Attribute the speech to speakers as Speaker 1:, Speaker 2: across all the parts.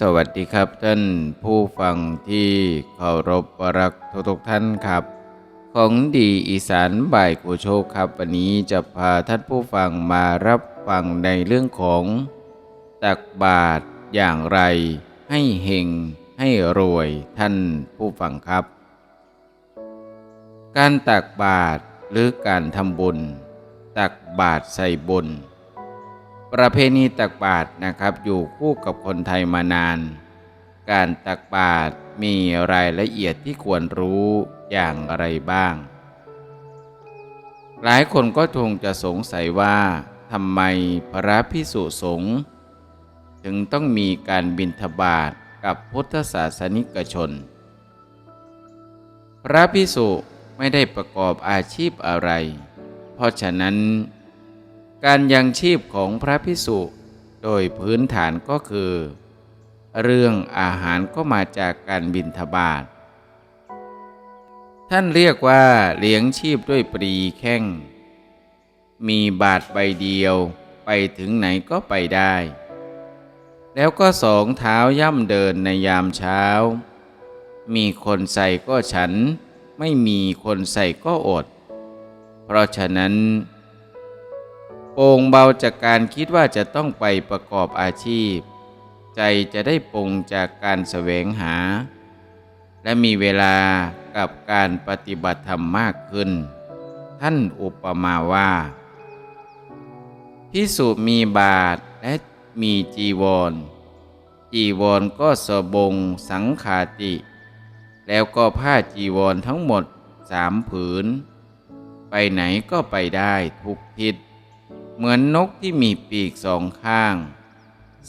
Speaker 1: สวัสดีครับท่านผู้ฟังที่เคารพรักทุกๆท่านครับ ของดีอีสานบ่ายกูโชคครับ วันนี้จะพาท่านผู้ฟังมารับฟังในเรื่องของ ตักบาตรอย่างไร ให้เฮงให้รวยท่านผู้ฟังครับ การตักบาตรหรือการทำบุญ ตักบาตรใส่บุญ ประเพณีตักบาตรนะครับอยู่คู่กับคนไทยมานาน การตักบาตรมีรายละเอียดที่ควรรู้อย่างไรบ้าง หลายคนก็คงจะสงสัยว่าทำไมพระพิสุสงฆ์ถึงต้องมีการบิณฑบาตกับพุทธศาสนิกชน พระพิสุไม่ได้ประกอบอาชีพอะไร เพราะฉะนั้น การยังชีพของพระพิสุโดยพื้นฐานก็คือ เรื่องอาหารก็มาจากการบินทบาทท่านเรียกว่าเลี้ยงชีพด้วยปรีแข้ง มีบาทใบเดียวไปถึงไหนก็ไปได้ แล้วก็สองเท้าย่ำเดินในยามเช้า มีคนใส่ก็ฉัน ไม่มีคนใส่ก็อด เพราะฉะนั้น โปร่งเบาจากการคิดว่าจะต้องไปประกอบอาชีพ ใจจะได้ปร่งจากการแสวงหา และมีเวลากับการปฏิบัติธรรมมากขึ้น ท่านอุปมาว่าพิสุมีบาทและมีจีวร จีวรก็สบงสังขาติ แล้วก็ผ้าจีวรทั้งหมดสามผืน ไปไหนก็ไปได้ทุกทิศ เหมือนนกที่มีปีกสองข้าง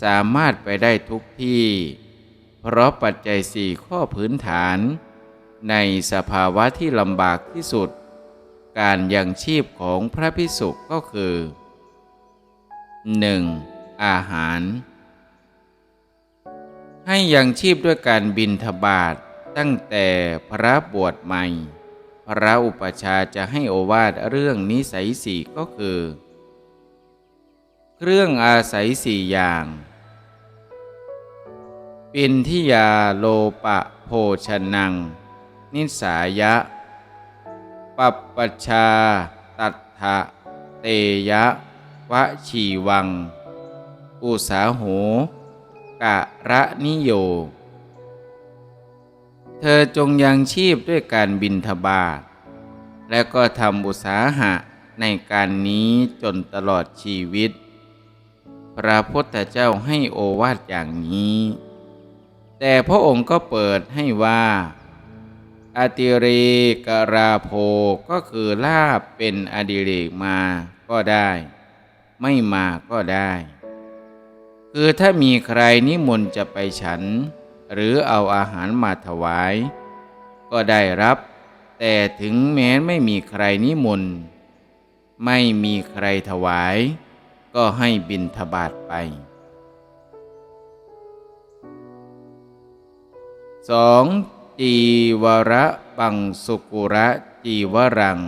Speaker 1: สามารถไปได้ทุกที่ เพราะปัจจัยสี่ข้อพื้นฐาน ในสภาวะที่ลำบากที่สุด การยังชีพของพระพิสุก็คือ 1. อาหาร ให้ยังชีพด้วยการบินทบาทตั้งแต่พระบวชใหม่ พระอุปชาจะให้โอวาทเรื่องนิสัยสี่ก็คือ เครื่องอาศัยสี่อย่าง ปินทิยาโลปะโภชนัง นิสายะ ปัปปชา ตัทธะเตยะ วะชีวัง อุสาโหกะระนิโย เธอจงยังชีพด้วยการบินทบาท และก็ทำอุสาหะในการนี้จนตลอดชีวิต พระพุทธเจ้าให้โอวาทอย่างนี้ แต่พระองค์ก็เปิดให้ว่าอติเรกราโภก็คือลาบเป็นอดิเรกมาก็ได้ ไม่มาก็ได้ คือถ้ามีใครนิมนต์จะไปฉัน หรือเอาอาหารมาถวาย ก็ได้รับ แต่ถึงแม้ไม่มีใครนิมนต์ไม่มีใครถวาย ก็ให้บินทบาทไปสองจีวระบังสุกุระจีวรัง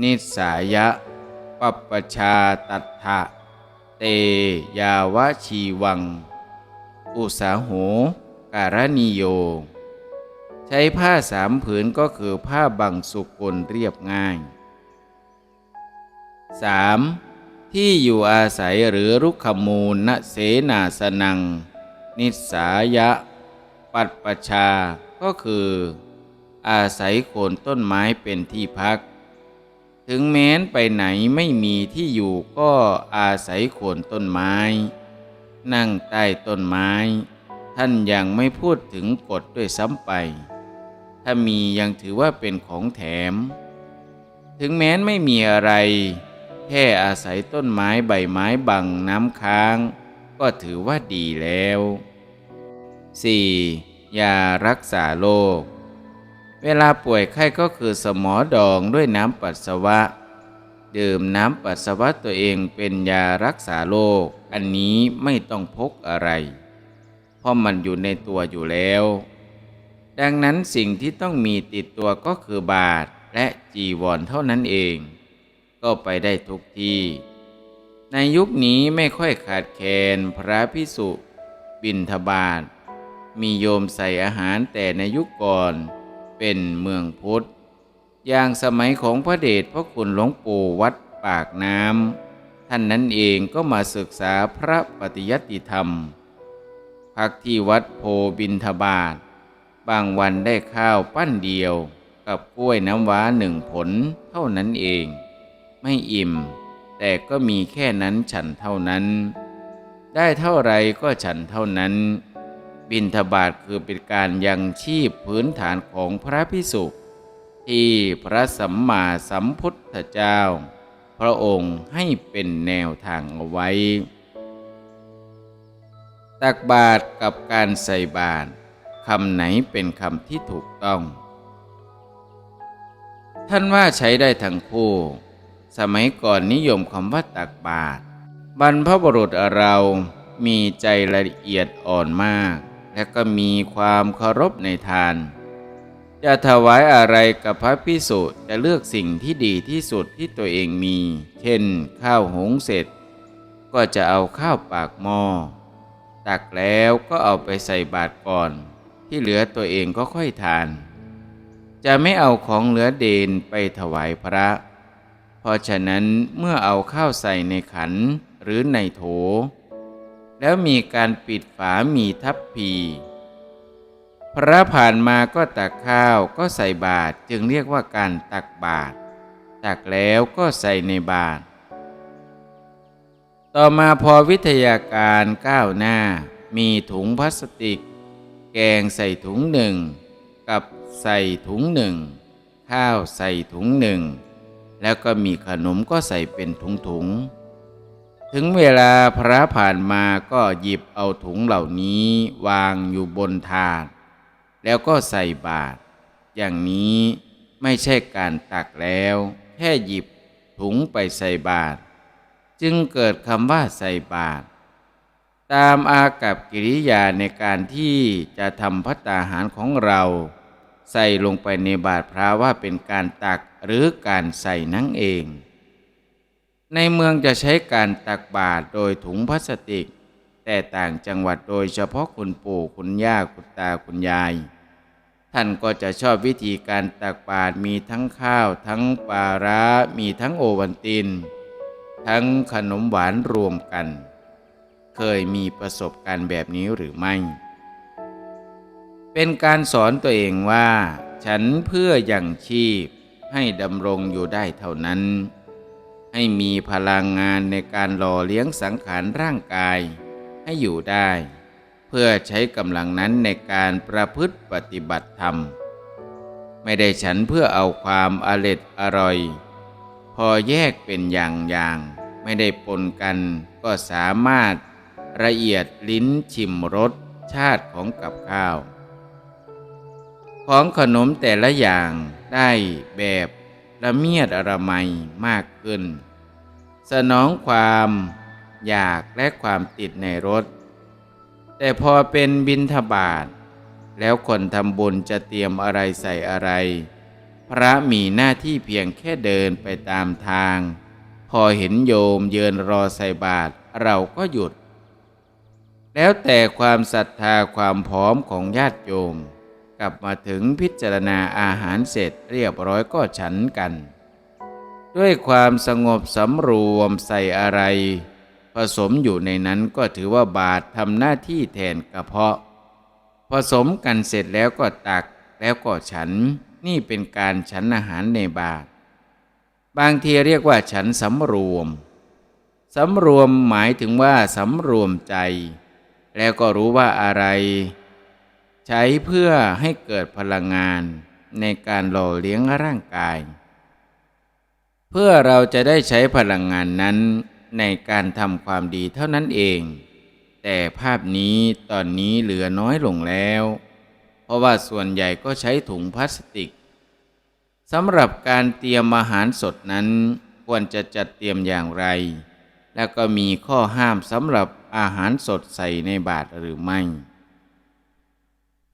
Speaker 1: นิสายะปัปปชาตัทะเตยาวชีวัง อุสาโหการนิโย ใช้ผ้าสามผืนก็คือผ้าบังสุกุลเรียบง่าย 3. ที่อยู่อาศัยหรือรุกขมูลณเสนาสนัง นิสายะ ปัดประชาก็คือ อาศัยโคนต้นไม้เป็นที่พัก ถึงแม้นไปไหนไม่มีที่อยู่ก็อาศัยโคนต้นไม้ นั่งใต้ต้นไม้ ท่านยังไม่พูดถึงกฎด้วยซ้ำไป ถ้ามียังถือว่าเป็นของแถม ถึงแม้นไม่มีอะไร แค่อาศัยต้นไม้ใบไม้บังน้ำค้าง ก็ถือว่าดีแล้ว 4. ยารักษาโรค เวลาป่วยไข้ก็คือสมอดองด้วยน้ำปัสสาวะ ดื่มน้ำปัสสาวะตัวเองเป็นยารักษาโรค อันนี้ไม่ต้องพกอะไร เพราะมันอยู่ในตัวอยู่แล้ว ดังนั้นสิ่งที่ต้องมีติดตัวก็คือบาทและจีวรเท่านั้นเอง ก็ไปได้ทุกที่ ในยุคนี้ไม่ค่อยขาดแคลนพระพิสุบินทบาท มีโยมใส่อาหารแต่ในยุคก่อนเป็นเมืองพุทธ อย่างสมัยของพระเดชพระคุณหลวงปู่วัดปากน้ำท่านนั้นเองก็มาศึกษาพระปฏิยัติธรรม พักที่วัดโพบินทบาท บางวันได้ข้าวปั้นเดียวกับกล้วยน้ำว้าหนึ่งผลเท่านั้นเอง ไม่อิ่ม แต่ก็มีแค่นั้นฉันเท่านั้น ได้เท่าไรก็ฉันเท่านั้น บินทบาทคือเป็นการยังชีพพื้นฐานของพระพิสุที่พระสัมมาสัมพุทธเจ้า พระองค์ให้เป็นแนวทางเอาไว้ ตักบาตรกับการใส่บาตรคำไหนเป็นคำที่ถูกต้อง ท่านว่าใช้ได้ทั้งคู่ สมัยก่อนนิยมคำว่าตักบาตรบรรพบุรุษเรามีใจละเอียดอ่อนมาก และก็มีความเคารพในทาน จะถวายอะไรกับพระพิสุจะเลือกสิ่งที่ดีที่สุดที่ตัวเองมี เช่น ข้าวหุงเสร็จ ก็จะเอาข้าวปากหม้อตักแล้วก็เอาไปใส่บาตรก่อน ที่เหลือตัวเองก็ค่อยทาน จะไม่เอาของเหลือเดนไปถวายพระ ราะฉะนั้นเมื่อเอาข้าวใส่ในขันหรือในโถ แล้วมีการปิดฝามีทัพพีพระผ่านมาก็ตักข้าวก็ใส่บาตรจึงเรียกว่าการตักบาตรตักแล้วก็ใส่ในบาตรต่อมาพอวิทยาการก้าวหน้า มีถุงพลาสติก แกงใส่ถุงหนึ่ง กับใส่ถุงหนึ่ง ข้าวใส่ถุงหนึ่ง แล้วก็มีขนมก็ใส่เป็นถุงถุงๆ ถึงเวลาพระผ่านมาก็หยิบเอาถุงเหล่านี้วางอยู่บนถาด แล้วก็ใส่บาตรอย่างนี้ไม่ใช่การตักแล้ว แค่หยิบถุงไปใส่บาตรจึงเกิดคำว่าใส่บาตรตามอากับกิริยาในการที่จะทำพัตตาหารของเรา ใส่ลงไปในบาตรพระว่าเป็นการตักหรือการใส่นั่งเอง ในเมืองจะใช้การตักบาตรโดยถุงพลาสติก แต่ต่างจังหวัดโดยเฉพาะคุณปู่คุณย่าคุณตาคุณยาย ท่านก็จะชอบวิธีการตักบาตรมีทั้งข้าว ทั้งปลาร้ามีทั้งโอวันติน ทั้งขนมหวานรวมกัน เคยมีประสบการณ์แบบนี้หรือไม่ เป็นการสอนตัวเองว่า ฉันเพื่ออยังชีพให้ดำรงอยู่ได้เท่านั้น ให้มีพลังงานในการหล่อเลี้ยงสังขารร่างกายให้อยู่ได้ เพื่อใช้กำลังนั้นในการประพฤติปฏิบัติธรรม ไม่ได้ฉันเพื่อเอาความอร็ดอร่อย พอแยกเป็นอย่างๆไม่ได้ปนกันก็สามารถละเอียดลิ้นชิมรสชาติของกับข้าว ของขนมแต่ละอย่างได้แบบละเมียดอระไมมากขึ้น สนองความอยากและความติดในรถแต่พอเป็นบินทบาท แล้วคนทำบุญจะเตรียมอะไรใส่อะไร พระมีหน้าที่เพียงแค่เดินไปตามทาง พอเห็นโยมเยืนรอใส่บาตรเราก็หยุด แล้วแต่ความศรัทธาความพร้อมของญาติโยม กลับมาถึงพิจารณาอาหารเสร็จเรียบร้อยก็ฉันกัน ด้วยความสงบสำรวมใส่อะไร ผสมอยู่ในนั้นก็ถือว่าบาตรทำหน้าที่แทนกระเพาะ ผสมกันเสร็จแล้วก็ตักแล้วก็ฉันนี่เป็นการฉันอาหารในบาตรบางทีเรียกว่าฉันสำรวมสำรวมหมายถึงว่าสำรวมใจ แล้วก็รู้ว่าอะไร ใช้เพื่อให้เกิดพลังงานในการหล่อเลี้ยงร่างกาย เพื่อเราจะได้ใช้พลังงานนั้นในการทำความดีเท่านั้นเอง แต่ภาพนี้ตอนนี้เหลือน้อยลงแล้ว เพราะว่าส่วนใหญ่ก็ใช้ถุงพลาสติกสำหรับการเตรียมอาหารสดนั้นควรจะจัดเตรียมอย่างไร แล้วก็มีข้อห้ามสำหรับอาหารสดใส่ในบาตรหรือไม่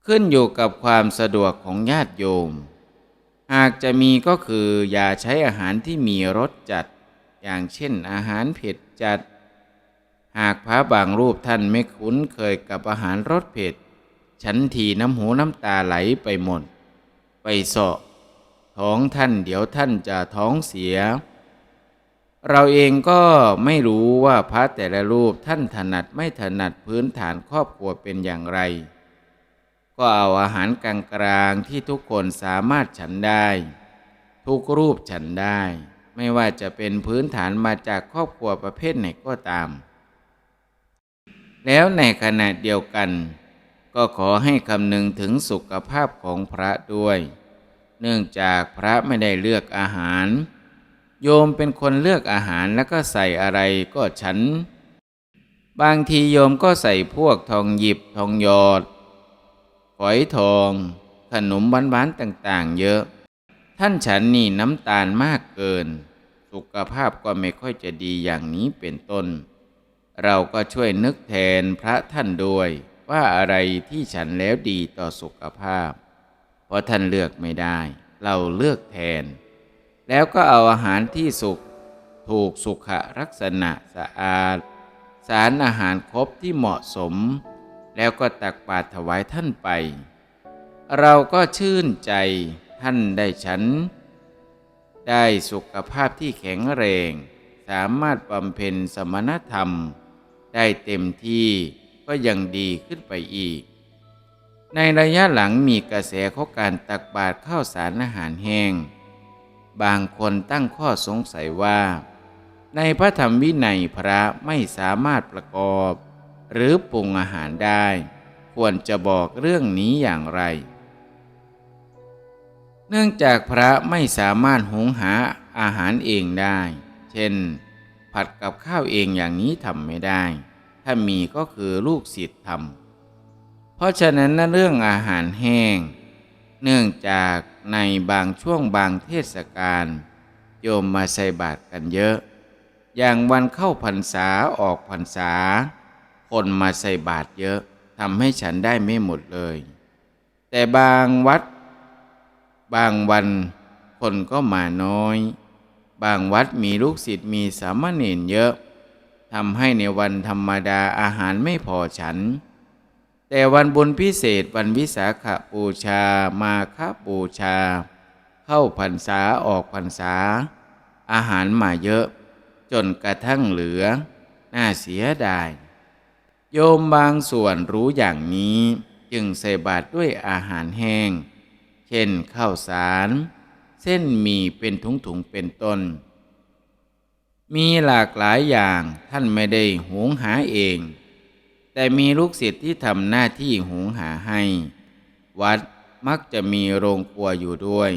Speaker 1: ขึ้นอยู่กับความสะดวกของญาติโยม หากจะมีก็คืออย่าใช้อาหารที่มีรสจัด อย่างเช่นอาหารเผ็ดจัด หากพระบางรูปท่านไม่คุ้นเคยกับอาหารรสเผ็ด ฉันทีน้ำหูน้ำตาไหลไปหมด ไปเสาะท้องท่านเดี๋ยวท่านจะท้องเสีย เราเองก็ไม่รู้ว่าพระแต่ละรูปท่านถนัดไม่ถนัดพื้นฐานครอบครัวเป็นอย่างไร ก็เอาอาหารกลางๆที่ทุกคนสามารถฉันได้ ทุกรูปฉันได้ ไม่ว่าจะเป็นพื้นฐานมาจากครอบครัวประเภทไหนก็ตาม แล้วในขณะเดียวกัน ก็ขอให้คำนึงถึงสุขภาพของพระด้วย เนื่องจากพระไม่ได้เลือกอาหาร โยมเป็นคนเลือกอาหารแล้วก็ใส่อะไรก็ฉัน บางทีโยมก็ใส่พวกทองหยิบทองหยอด อยทอง ขนมหวานๆต่างๆ เยอะ ท่านฉันนี่น้ำตาลมากเกิน สุขภาพก็ไม่ค่อยจะดีอย่างนี้เป็นต้น เราก็ช่วยนึกแทนพระท่านด้วยว่าอะไรที่ฉันแล้วดีต่อสุขภาพ เพราะท่านเลือกไม่ได้ เราเลือกแทน แล้วก็เอาอาหารที่สุกถูกสุขลักษณะสะอาด สารอาหารครบที่เหมาะสม แล้วก็ตักบาตรถวายท่านไป เราก็ชื่นใจท่านได้ฉัน ได้สุขภาพที่แข็งแรง สามารถบำเพ็ญสมณธรรม ได้เต็มที่ก็ยังดีขึ้นไปอีก ในระยะหลังมีกระแสของการตักบาตรข้าวสารอาหารแห้ง บางคนตั้งข้อสงสัยว่า ในพระธรรมวินัยพระไม่สามารถประกอบ หรือปรุงอาหารได้ ควรจะบอกเรื่องนี้อย่างไร เนื่องจากพระไม่สามารถหุงหาอาหารเองได้ เช่น ผัดกับข้าวเองอย่างนี้ทำไม่ได้ ถ้ามีก็คือลูกศิษย์ทำเพราะฉะนั้นเรื่องอาหารแห้ง เนื่องจากในบางช่วงบางเทศกาลโยมมาใส่บาตรกันเยอะ อย่างวันเข้าพรรษาออกพรรษา คนมาใส่บาตรเยอะทำให้ฉันได้ไม่หมดเลย แต่บางวัด บางวันคนก็มาน้อย บางวัดมีลูกศิษย์มีสามเณรเยอะทำให้ในวันธรรมดาอาหารไม่พอฉัน แต่วันบุญพิเศษวันวิสาขบูชา มาคบูชา เข้าพรรษาออกพรรษา อาหารมาเยอะ จนกระทั่งเหลือ น่าเสียดาย โยมบางส่วนรู้อย่างนี้จึงใส่บาตรด้วยอาหารแห้ง เช่นข้าวสาร เส้นหมี่เป็นถุงๆเป็นต้น มีหลากหลายอย่างท่านไม่ได้หุงหาเอง แต่มีลูกศิษย์ที่ทำหน้าที่หุงหาให้ วัดมักจะมีโรงครัวอยู่ด้วย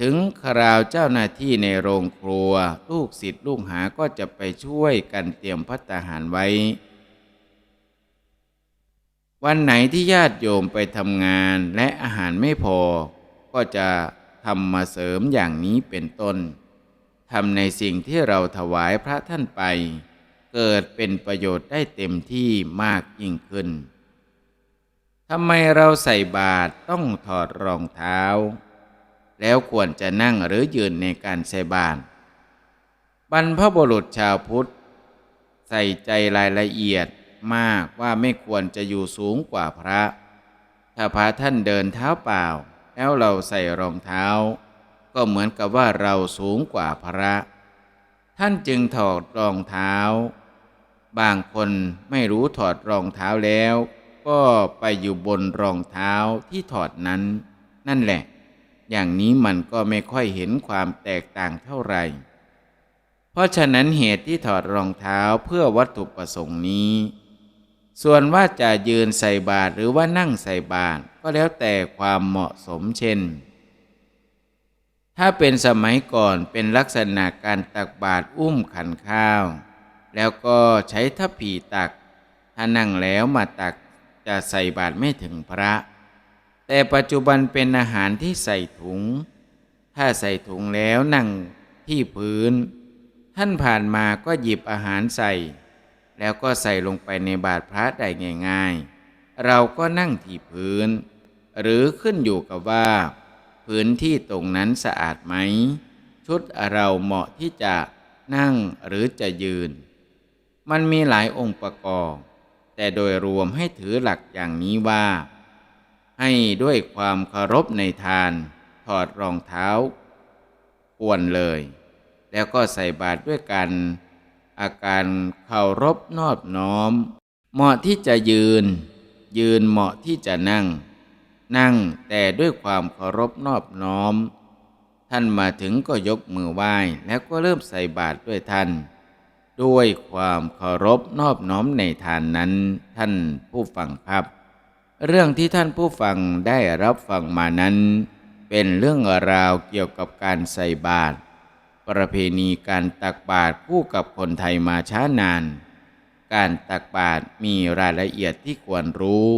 Speaker 1: ถึงคราวเจ้าหน้าที่ในโรงครัว ลูกศิษย์ลูกหาก็จะไปช่วยกันเตรียมพัตตาหารไว้ วันไหนที่ญาติโยมไปทำงานและอาหารไม่พอ ก็จะทำมาเสริมอย่างนี้เป็นต้นทำในสิ่งที่เราถวายพระท่านไป เกิดเป็นประโยชน์ได้เต็มที่มากยิ่งขึ้นทำไมเราใส่บาตรต้องถอดรองเท้า แล้วควรจะนั่งหรือยืนในการใส่บาตรบรรพบุรุษชาวพุทธ ใส่ใจรายละเอียด มากว่าไม่ควรจะอยู่สูงกว่าพระ ถ้าพระท่านเดินเท้าเปล่า แล้วเราใส่รองเท้า ก็เหมือนกับว่าเราสูงกว่าพระ ท่านจึงถอดรองเท้า บางคนไม่รู้ถอดรองเท้าแล้ว ก็ไปอยู่บนรองเท้าที่ถอดนั้น นั่นแหละ อย่างนี้มันก็ไม่ค่อยเห็นความแตกต่างเท่าไหร่เพราะฉะนั้นเหตุที่ถอดรองเท้าเพื่อวัตถุประสงค์นี้ ส่วนว่าจะยืนใส่บาตรหรือว่านั่งใส่บาตรก็แล้วแต่ความเหมาะสมเช่น ถ้าเป็นสมัยก่อนเป็นลักษณะการตักบาตรอุ้มขันข้าว แล้วก็ใช้ทัพผีตัก ถ้านั่งแล้วมาตักจะใส่บาตรไม่ถึงพระ แต่ปัจจุบันเป็นอาหารที่ใส่ถุง ถ้าใส่ถุงแล้วนั่งที่พื้น ท่านผ่านมาก็หยิบอาหารใส่ แล้วก็ใส่ลงไปในบาตรพระได้ง่าย ๆ เราก็นั่งที่พื้น หรือขึ้นอยู่กับว่า พื้นที่ตรงนั้นสะอาดไหม ชุดเราเหมาะที่จะนั่งหรือจะยืน มันมีหลายองค์ประกอบ แต่โดยรวมให้ถือหลักอย่างนี้ว่า ให้ด้วยความเคารพในทาน ถอดรองเท้าควรเลย แล้วก็ใส่บาตรด้วยกัน อาการเคารพนอบน้อม เหมาะที่จะยืน ยืนเหมาะที่จะนั่ง นั่งแต่ด้วยความเคารพนอบน้อม ท่านมาถึงก็ยกมือไหว้แล้วก็เริ่มใส่บาตรด้วยท่าน ด้วยความเคารพนอบน้อมในทานนั้น ท่านผู้ฟังครับ เรื่องที่ท่านผู้ฟังได้รับฟังมานั้น เป็นเรื่องราวเกี่ยวกับการใส่บาตร ประเพณีการตักบาตรคู่กับคนไทยมาช้านาน การตักบาตรมีรายละเอียดที่ควรรู้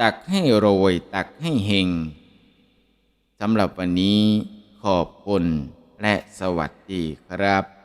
Speaker 1: ตักให้โรยตักให้เฮงสำหรับวันนี้ขอบคุณและสวัสดีครับ